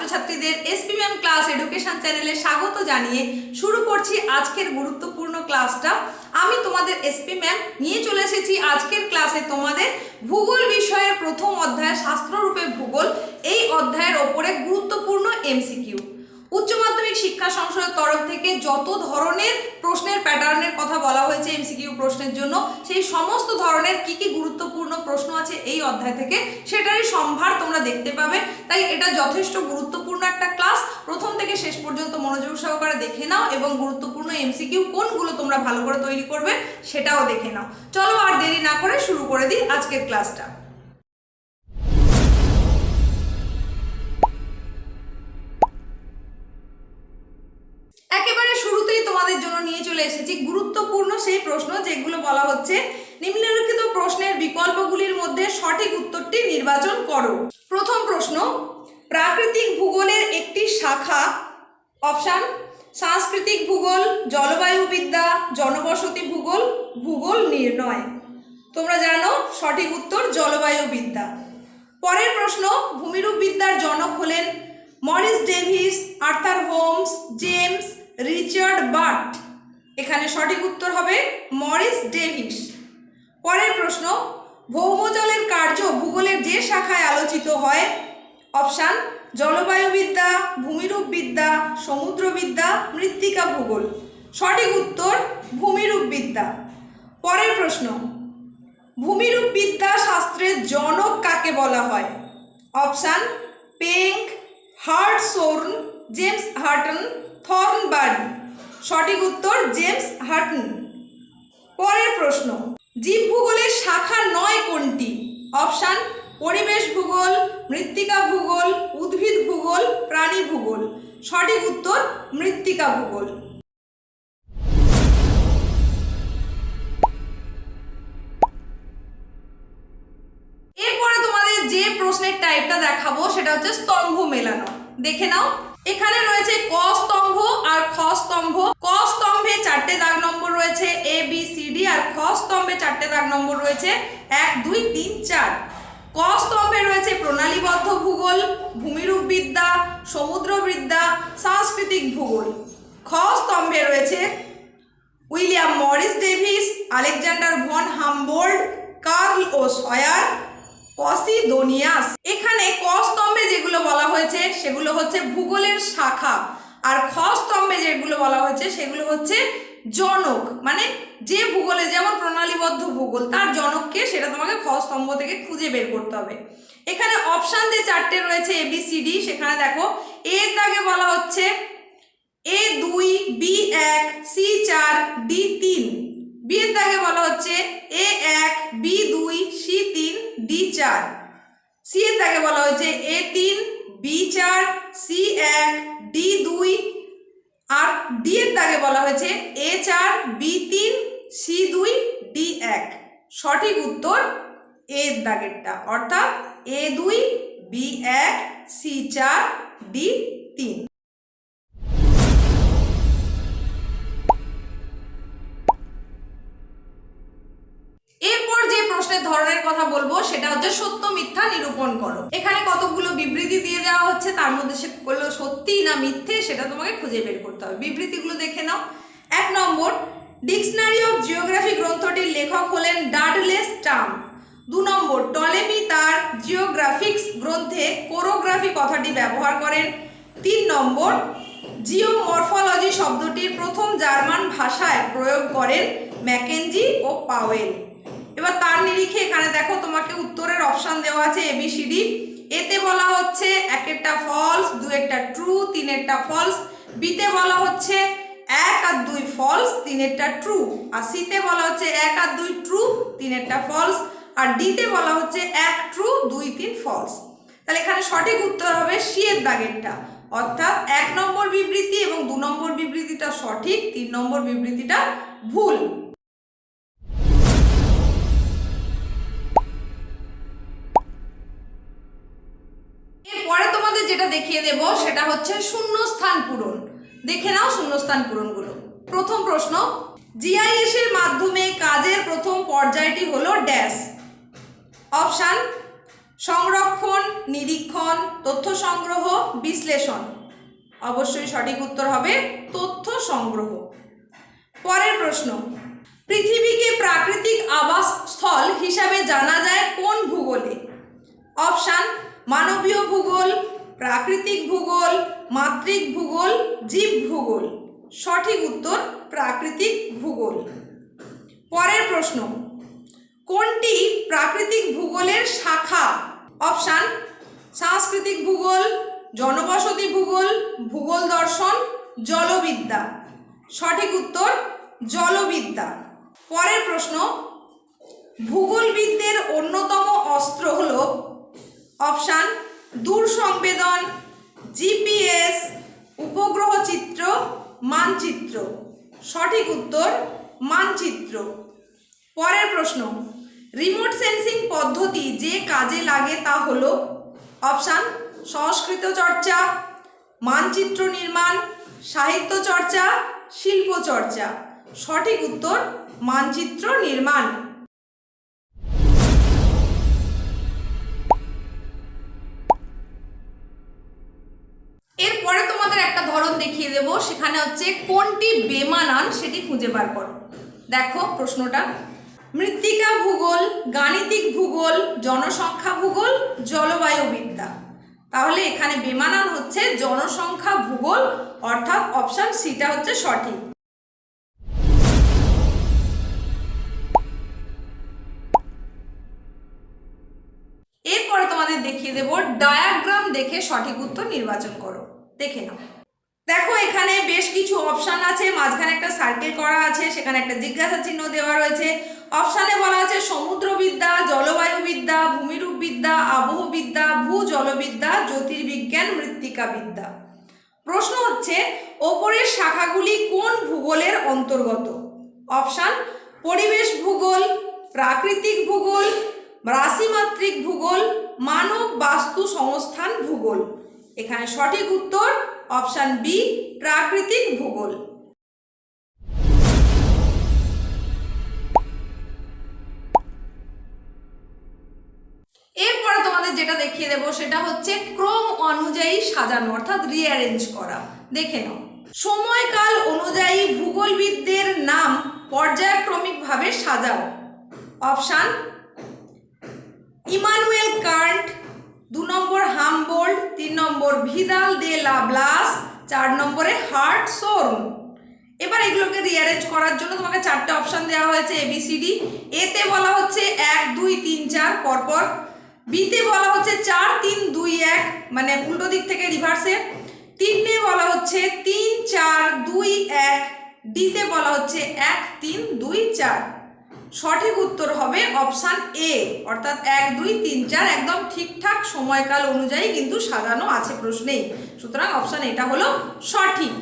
ছাত্রছাত্রীদের SPM class education চ্যানেলে স্বাগত জানিয়ে শুরু করছি আজকের গুরুত্বপূর্ণ ক্লাসটা আমি তোমাদের এসপি ম্যাম নিয়ে চলে এসেছি আজকের ক্লাসে তোমাদের ভূগোল বিষয়ের প্রথম অধ্যায়, শাস্ত্ররূপে ভূগোল। এই অধ্যায়ের ওপরে গুরুত্বপূর্ণ এমসিকিউ উচ্চ মাধ্যমিক শিক্ষা সংসদের তরফ থেকে যত ধরনের প্রশ্নের প্যাটার্নের কথা বলা হয়েছে এমসিকিউ প্রশ্নের জন্য, সেই সমস্ত ধরনের কি কি গুরুত্বপূর্ণ প্রশ্ন আছে এই অধ্যায় থেকে, সেটারই সম্ভার তোমরা দেখতে পাবে। তাই এটা যথেষ্ট গুরুত্বপূর্ণ একটা ক্লাস। প্রথম থেকে শেষ পর্যন্ত মনোযোগ সহকারে দেখে নাও এবং গুরুত্বপূর্ণ এমসিকিউ কোনগুলো তোমরা ভালো করে তৈরি করবে সেটাও দেখে নাও। চলো আর দেরি না করে শুরু করে দিই আজকের ক্লাসটা। একেবারে শুরুতেই তোমাদের জন্য নিয়ে চলে এসেছি গুরুত্বপূর্ণ সেই প্রশ্ন যেগুলো বলা হচ্ছে, নিম্নলিখিত প্রশ্নের বিকল্পগুলির মধ্যে সঠিক উত্তরটি নির্বাচন করো। প্রথম প্রশ্ন প্রাকৃতিক ভূগোলের একটি শাখা, অপশান, সাংস্কৃতিক ভূগোল জলবায়ুবিদ্যা জনবসতি ভূগোল ভূগোল নির্ণয়। তোমরা জানো সঠিক উত্তর জলবায়ুবিদ্যা পরের প্রশ্ন ভূমিরূপবিদ্যার জনক হলেন Morris Davis, Arthur Holmes, James Richard Burt. এখানে সঠিক উত্তর হবে মরিস ডেভিস। পরের প্রশ্ন, ভৌমজলের কার্য ভূগোলের যে শাখায় আলোচিত হয় অপশান, জলবায়ুবিদ্যা, ভূমিরূপবিদ্যা, সমুদ্রবিদ্যা, মৃত্তিকা ভূগোল। সঠিক উত্তর, ভূমিরূপবিদ্যা। পরের প্রশ্ন, ভূমিরূপবিদ্যা শাস্ত্রের জনক কাকে বলা হয়? Option, Penck, Hartshorne, James Hutton Thornbury সঠিক উত্তর, জেমস হার্টন। পরের প্রশ্ন জীব ভূগোলের শাখা নয় কোনটি? অপশান পরিবেশ ভূগোল, মৃত্তিকা ভূগোল, উদ্ভিদ ভূগোল, প্রাণী ভূগোল। সঠিক উত্তর, মৃত্তিকা ভূগোল। এরপরে তোমাদের যে প্রশ্নের টাইপটা দেখাবো, সেটা হচ্ছে স্তম্ভ মেলানো। দেখে নাও। এখানে রয়েছে ক স্তম্ভ আর খ স্তম্ভ। ক স্তম্ভে চারটে দাগ নম্বর রয়েছে এ বি সি ডি আর খ স্তম্ভে চারটে দাগ নম্বর রয়েছে। এক, দুই, তিন, চার। ক স্তম্ভে রয়েছে প্রণালীবদ্ধ ভূগোল ভূমিরূপবিদ্যা সমুদ্রবিদ্যা সাংস্কৃতিক ভূগোল। খ স্তম্ভে রয়েছে William Morris Davis, Alexander von Humboldt, Carl O Sauer Posidonius. এখানে ক স্তম্ভে যেগুলো বলা হয়েছে, সেগুলো হচ্ছে ভূগোলের শাখা। আর খ স্তম্ভে যেগুলো বলা হয়েছে, সেগুলো হচ্ছে জনক। মানে যে ভূগোলে, যেমন প্রণালীবদ্ধ ভূগোল, তার জনককে সেটা তোমাকে খ স্তম্ভ থেকে খুঁজে বের করতে হবে। এখানে অপশান যে চারটে রয়েছে এ বি সি ডি সেখানে দেখো এর দাগে বলা হচ্ছে এ দুই বি এক সি চার ডি তিন। বি এর দাগে বলা হচ্ছে এ এক বি দুই সি তিন ডি চার। সি এর দাগে বলা হয়েছে এ তিন বি চার সি এক ডি দুই, আর ডি এর দাগে বলা হয়েছে এ চার বি তিন সি দুই ডি এক। সঠিক উত্তর এর দাগেরটা। অর্থাৎ এ দুই বি এক সি চার ডি মিথ্যে সেটা তোমাকে খুঁজে বের করতে হবে। বিবৃতিগুলো দেখে নাও। এক নম্বর ডিকশনারি অফ জিওগ্রাফি গ্রন্থটির লেখক হলেন ডাডলেস টার্ম দু নম্বর, টলেমি তার জিওগ্রাফিক্স গ্রন্থে কোরোগ্রাফি কথাটি ব্যবহার করেন। তিন নম্বর, জিওমরফোলজি শব্দটির প্রথম জার্মান ভাষায় প্রয়োগ করেন ম্যাকেনজি ও পাওয়েল। এবার তার নিরিখে এখানে দেখো, তোমাকে উত্তরের অপশান দেওয়া আছে এবিসিডি এতে বলা হচ্ছে একেরটা ফলস দু একটা ট্রু তিনেরটা ফলস বিতে বলা হচ্ছে এক আর দুই ফলস তিনেরটা ট্রু আর সিতে বলা হচ্ছে এক আর দুই ট্রু তিনেরটা ফলস আর ডিতে বলা হচ্ছে এক ট্রু দুই তিন ফলস তাহলে এখানে সঠিক উত্তর হবে সি এর দাগেরটা। অর্থাৎ এক নম্বর বিবৃতি এবং দু নম্বর বিবৃতিটা সঠিক, তিন নম্বর বিবৃতিটা ভুল। যেটা দেখিয়ে দেব সেটা হচ্ছে শূন্যস্থান পূরণ। দেখে নাও শূন্য শূন্যস্থান পূরণগুলো। প্রথম প্রশ্ন জিআইএস এর মাধ্যমে কাজের প্রথম পর্যায়টি হলো ড্যাশ। অপশান, সংরক্ষণ, নিরীক্ষণ, তথ্য সংগ্রহ, বিশ্লেষণ। অবশ্যই সঠিক উত্তর হবে তথ্য সংগ্রহ। পরের প্রশ্ন, পৃথিবীকে প্রাকৃতিক আবাসস্থল হিসাবে জানা যায় কোন ভূগোলে? অপশান, মানবীয় ভূগোল প্রাকৃতিক ভূগোল মাতৃক ভূগোল, জীব ভূগোল। সঠিক উত্তর প্রাকৃতিক ভূগোল। পরের প্রশ্ন, কোনটি প্রাকৃতিক ভূগোলের শাখা? অপশান, সাংস্কৃতিক ভূগোল, জনবসতি ভূগোল ভূগোল দর্শন, জলবিদ্যা। সঠিক উত্তর, জলবিদ্যা। পরের প্রশ্ন, ভূগোলবিদদের অন্যতম অস্ত্র হল অপশান দূর সংবেদন জিপিএস, উপগ্রহ চিত্র, মানচিত্র। সঠিক উত্তর, মানচিত্র। পরের প্রশ্ন রিমোট সেন্সিং পদ্ধতি যে কাজে লাগে তা হলো অপশান সংস্কৃত চর্চা, মানচিত্র নির্মাণ, সাহিত্য চর্চা, শিল্প চর্চা। সঠিক উত্তর, মানচিত্র নির্মাণ। দেব, সেখানে হচ্ছে কোনটি বেমানান সেটি খুঁজে বার করো। দেখো প্রশ্নটা। মৃত্তিকা ভূগোল, গাণিতিক ভূগোল, জনসংখ্যা ভূগোল, জলবায়ু বিদ্যা। তাহলে এখানে বেমানান হচ্ছে জনসংখ্যা ভূগোল, অর্থাৎ অপশন সিটা হচ্ছে সঠিক। এরপরে তোমাদের দেখিয়ে দেব, ডায়াগ্রাম দেখে সঠিক উত্তর নির্বাচন করো। দেখে নাও। দেখো, এখানে বেশ কিছু অপশান আছে। মাঝখানে একটা সার্কেল করা আছে, সেখানে একটা জিজ্ঞাসা চিহ্ন দেওয়া রয়েছে। অপশানে বলা আছে, সমুদ্রবিদ্যা, জলবায়ুবিদ্যা, ভূমিরূপবিদ্যা, আবহবিদ্যা ভূ জলবিদ্যা জ্যোতির্বিজ্ঞান, মৃত্তিকাবিদ্যা। প্রশ্ন হচ্ছে, ওপরের শাখাগুলি কোন ভূগোলের অন্তর্গত? অপশান পরিবেশ ভূগোল, প্রাকৃতিক ভূগোল, রাশিমাত্রিক ভূগোল, মানব বাস্তু সংস্থান ভূগোল। এখানে সঠিক উত্তর অপশান বি প্রাকৃতিক ভূগোল। এরপরে তোমাদের যেটা দেখিয়ে দেবো, সেটা হচ্ছে ক্রম অনুযায়ী সাজানো, অর্থাৎ রিঅ্যারেঞ্জ করা। দেখে নাও। সময়কাল অনুযায়ী ভূগোলবিদদের নাম পর্যায়ক্রমিকভাবে সাজাও। অপশান, ইমানুয়েল কার্ট দু নম্বর হামবোল্ড, তিন নম্বর ভিদাল দে লাব্লাস চার নম্বরে হার্ট সোর্ন। এবার এগুলোকে রিঅ্যারেঞ্জ করার জন্য তোমাকে চারটে অপশান দেওয়া হয়েছে এবিসিডি এতে বলা হচ্ছে এক, দুই, তিন, চার, পরপর। বিতে বলা হচ্ছে চার, তিন, দুই, এক মানে উল্টো দিক থেকে রিভার্সে তিনে বলা হচ্ছে তিন, চার, দুই, এক। ডিতে বলা হচ্ছে এক, তিন, দুই, চার। সঠিক উত্তর হবে অপশান এ। অর্থাৎ এক, দুই, তিন, চার একদম ঠিকঠাক সময়কাল অনুযায়ী কিন্তু সাজানো আছে প্রশ্নেই। সুতরাং অপশান এটা হলো সঠিক।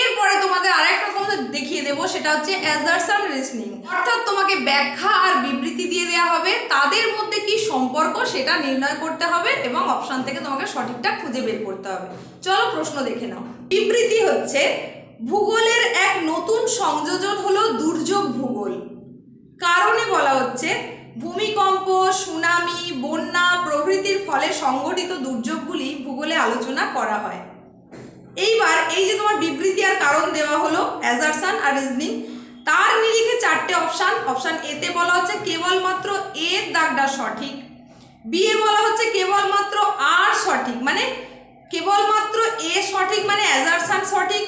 এরপরে তোমাদের আরেকটা রকম দেখিয়ে দেবো, সেটা হচ্ছে অ্যাজারসান রিজনিং। অর্থাৎ তোমাকে ব্যাখ্যা আর বিবৃতি দিয়ে দেওয়া হবে। তাদের মধ্যে কি সম্পর্ক সেটা নির্ণয় করতে হবে এবং অপশন থেকে তোমাকে সঠিকটা খুঁজে বের করতে হবে। চলো প্রশ্ন দেখে নাও। বিবৃতি হচ্ছে, ভূগোলের এক নতুন সংযোজন হলো দুর্যোগ ভূগোল। কারণে বলা হচ্ছে, ভূমিকম্প, সুনামি, বন্যা প্রভৃতির ফলে সংঘটিত দুর্যোগগুলি ভূগোলে আলোচনা করা হয়। এইবার এই যে তোমার বিবৃতি আর কারণ দেওয়া হলো, অ্যাজারসান আর রিজনিং তার নিরিখে চারটে অপশান। অপশান এতে বলা হচ্ছে কেবলমাত্র এ দাগটা সঠিক। বি এ বলা হচ্ছে কেবলমাত্র আর সঠিক মানে কেবলমাত্র এ সঠিক মানে অ্যাজারসান সঠিক।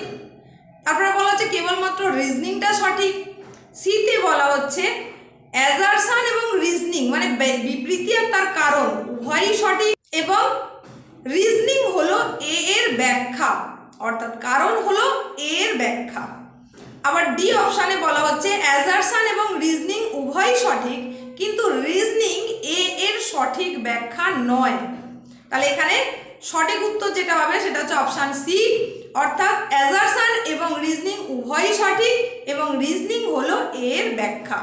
তারপরে বলা হচ্ছে কেবলমাত্র রিজনিংটা সঠিক। সিতে বলা হচ্ছে অ্যাজারসান এবং রিজনিং মানে বিবৃতি আর তার কারণ উভয়ই সঠিক এবং রিজনিং হলো এ এর ব্যাখ্যা, অর্থাৎ কারণ হলো এর ব্যাখ্যা। আবার ডি অপশানে বলা হচ্ছে অ্যাজারসান এবং রিজনিং উভয়ই সঠিক, কিন্তু রিজনিং এ এর সঠিক ব্যাখ্যা নয়। তাহলে এখানে সঠিক উত্তর যেটা হবে সেটা হচ্ছে অপশান সি অর্থাৎ অ্যাজারসান এবং রিজনিং উভয়ই সঠিক এবং রিজনিং হলো এর ব্যাখ্যা।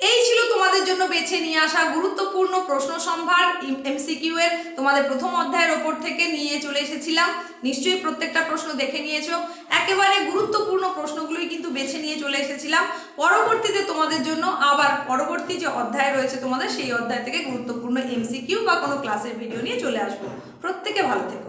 এই ছিল তোমাদের জন্য বেছে নিয়ে আসা গুরুত্বপূর্ণ প্রশ্ন সম্ভার এমসিকিউ এর। তোমাদের প্রথম অধ্যায়ের ওপর থেকে নিয়ে চলে এসেছিলাম। নিশ্চয়ই প্রত্যেকটা প্রশ্ন দেখে নিয়েছো। একেবারে গুরুত্বপূর্ণ প্রশ্নগুলোই কিন্তু বেছে নিয়ে চলে এসেছিলাম। পরবর্তীতে তোমাদের জন্য আবার পরবর্তী যে অধ্যায় রয়েছে তোমাদের, সেই অধ্যায় থেকে গুরুত্বপূর্ণ এমসিকিউ বা কোনো ক্লাসের ভিডিও নিয়ে চলে আসব। প্রত্যেকে ভালো থেকো।